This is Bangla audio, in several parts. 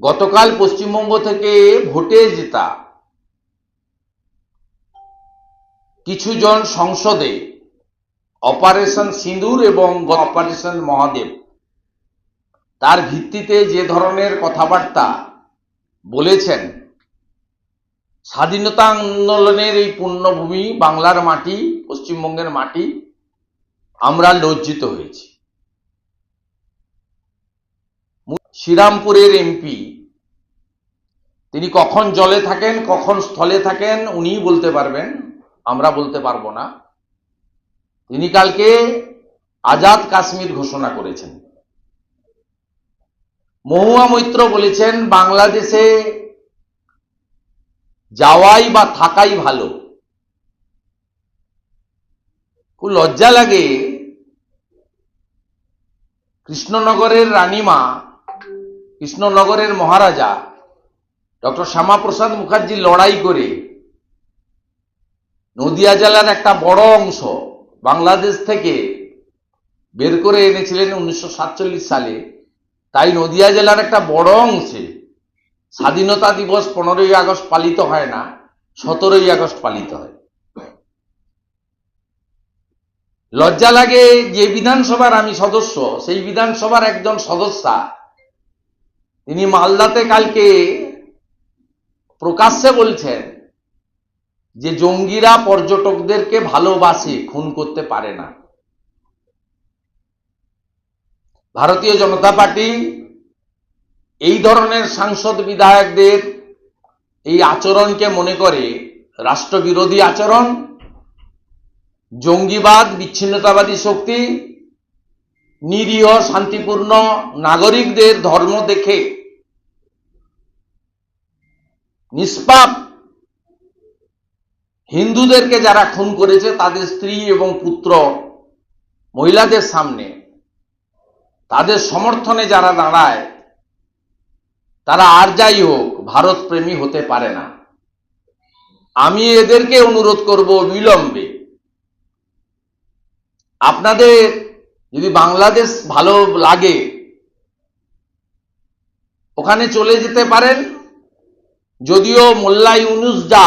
গতকাল পশ্চিমবঙ্গ থেকে ভোটে জেতা কিছু জন সংসদে অপারেশন সিঁদুর এবং অপারেশন মহাদেব। তার ভিত্তিতে যে ধরনের কথাবার্তা বলেছেন, স্বাধীনতা আন্দোলনের এই পুণ্যভূমি বাংলার মাটি, পশ্চিমবঙ্গের মাটি, আমরা লজ্জিত হয়েছি। শ্রীরামপুরের এমপি। তিনি কখন জলে থাকেন, কখন স্থলে থাকেন, উনিই বলতে পারবেন, আমরা বলতে পারব না। তিনি কালকে আজাদ কাশ্মীর ঘোষণা করেছেন। মহুয়া মৈত্র বলেছেন, বাংলাদেশে যাওয়াই বা থাকাই ভালো। খুব লজ্জা লাগে। কৃষ্ণনগরের রানীমা কৃষ্ণনগরের মহারাজা, ডক্টর শ্যামাপ্রসাদ মুখার্জি লড়াই করে নদিয়া জেলার একটা বড় অংশ বাংলাদেশ থেকে বের করে এনেছিলেন উনিশশো সাতচল্লিশ সালে। তাই নদিয়া জেলার একটা বড় অংশে স্বাধীনতা দিবস পনেরোই আগস্ট পালিত হয় না, সতেরোই আগস্ট পালিত হয়। লজ্জা লাগে যে বিধানসভার আমি সদস্য, সেই বিধানসভার একজন সদস্যা তিনি মালদাতে কালকে প্রকাশ্যে বলছেন যে জঙ্গিরা পর্যটকদেরকে ভালোবাসে, খুন করতে পারে না। ভারতীয় জনতা পার্টি এই ধরনের সাংসদ বিধায়কদের এই আচরণকে মনে করে রাষ্ট্রবিরোধী আচরণ, জঙ্গিবাদ, বিচ্ছিন্নতাবাদী শক্তি নিরীহ, শান্তিপূর্ণ নাগরিকদের ধর্ম দেখে নিষ্পাপ হিন্দুদেরকে যারা খুন করেছে, তাদের স্ত্রী এবং পুত্র মহিলাদের সামনে, তাদের সমর্থনে যারা দাঁড়ায়, তারা আর যাই হোক ভারত প্রেমী হতে পারে না। আমি এদেরকে অনুরোধ করব বিলম্বে। আপনাদের যদি বাংলাদেশ ভালো লাগে, ওখানে চলে যেতে পারেন। যদিও মোল্লা ইউনুস যা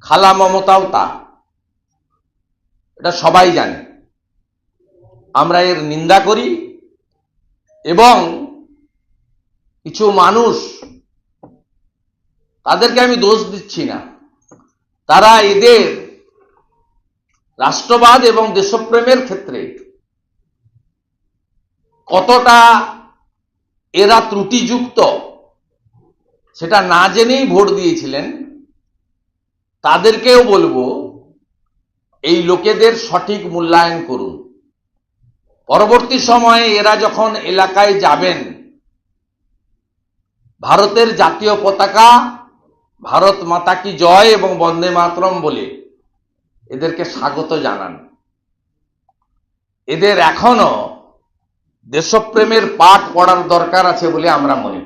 খালা মমতাও তা। এটা সবাই জানে। আমরা এর নিন্দা করি এবং কিছু মানুষ, তাদেরকে আমি দোষ দিচ্ছি না। তারা এদের রাষ্ট্রবাদ এবং দেশপ্রেমের ক্ষেত্রে কতটা এরা ত্রুটিযুক্ত সেটা না জেনেই ভোট দিয়েছিলেন, তাদেরকেও বলব এই লোকেদের সঠিক মূল্যায়ন করুন। পরবর্তী সময়ে এরা যখন এলাকায় যাবেন, ভারতের জাতীয় পতাকা, ভারত মাতা কি জয় এবং বন্দে মাতরম বলে এদেরকে স্বাগত জানান। এদের এখনও দেশপ্রেমের পাঠ পড়ার দরকার আছে বলে আমরা মনে